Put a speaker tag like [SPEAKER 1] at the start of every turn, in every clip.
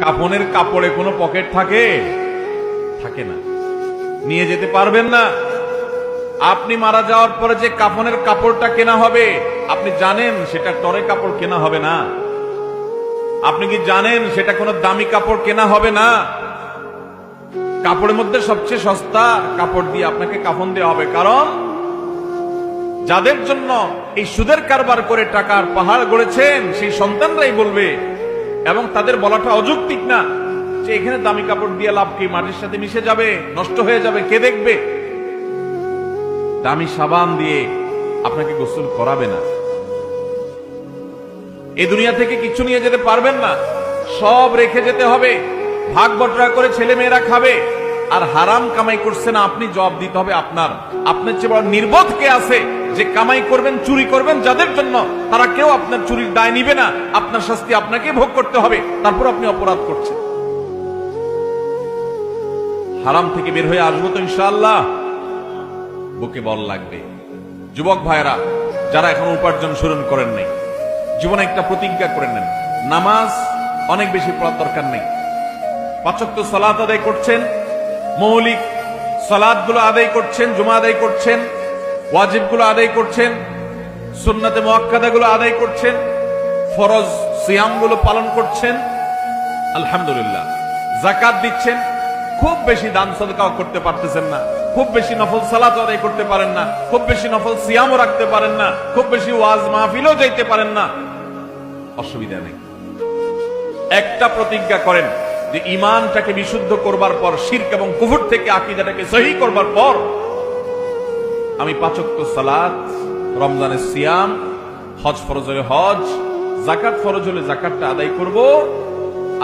[SPEAKER 1] কাফনের কাপড়ে কোনো পকেট থাকে? থাকে না। নিয়ে যেতে পারবেন না। আপনি মারা যাওয়ার পরে যে কাফনের কাপড়টা কেনা হবে, আপনি জানেন সেটা টরে কাপড় কেনা হবে না। আপনি কি জানেন সেটা কোনো দামি কাপড় কেনা হবে না? কাপড়ের মধ্যে সবচেয়ে সস্তা কাপড় দিয়ে আপনাকে কাফন দেওয়া হবে। কারণ যাদের জন্য এই সুদের কারবার করে টাকার পাহাড় গড়েছেন, সেই সন্তানরাই বলবে এবং তাদের বলাটা অযৌক্তিক না যে এখানে দামি কাপড় দিয়ে লাভ কি? মাটির সাথে মিশে যাবে? নষ্ট হয়ে যাবে? কে দেখবে? দামি সাবান দিয়ে আপনাকে গোসল করাবে না। এই দুনিয়া থেকে কিছু নিয়ে যেতে পারবেন না। সব রেখে যেতে হবে। ভাগ বটরা করে ছেলে মেয়েরা খাবে। আর হারাম কামাই করছে না, আপনি জবাব দিতে হবে আপনার। আপনার চেয়ে বড় নির্বোধ কে আছে? যে কামাই করবেন, চুরি করবেন, যাদের জন্য তারা কেউ আপনার চুরির দায় নিবে না, আপনার শাস্তি আপনাকে ভোগ করতে হবে, তারপর আপনি অপরাধ করছেন। হারাম থেকে বের হয়ে আসব তো ইনশাআল্লাহ। বুকে বল লাগবে। যুবক ভাইরা যারা এখন উপার্জন শুরু করেন নাই, জীবনে একটা প্রতিজ্ঞা করে নেন। নামাজ অনেক বেশি পড়ার দরকার নেই। পাচক তো সালাত আদায় করছেন, মৌলিক সালাদগুলো আদায় করছেন, জুমা আদায় করছেন ওয়াজিবগুলো আদায় করছেন, সুন্নাতে মোয়াক্কাদা গুলো আদায় করছেন, ফরজ সিয়ামগুলো পালন করছেন, আলহামদুলিল্লাহ। জাকাত দিচ্ছেন, খুব বেশি দান সদকাও করতে পারতেছেন না, খুব বেশি নফল সালাত আদায় করতে পারেন না, খুব বেশি নফল সিয়ামও রাখতে পারেন না, খুব বেশি ওয়াজ মাহফিলও যাইতে পারেন না। অসুবিধা নেই। একটা প্রতিজ্ঞা করেন যে ইমানটাকে বিশুদ্ধ করবার পর, শির্ক এবং কুফুর থেকে আকিদাটাকে সহি করবার পর আমি পাচক্য সালাদ রমজানের সিয়াম, হজ ফরজ হলে হজ জাকাত ফরজ হলে জাকাতটা আদায় করব,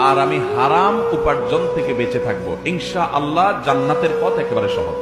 [SPEAKER 1] আর আমি হারাম উপার্জন থেকে বেঁচে থাকব। ইনশা আল্লাহ জান্নাতের পথ একেবারে সহজ।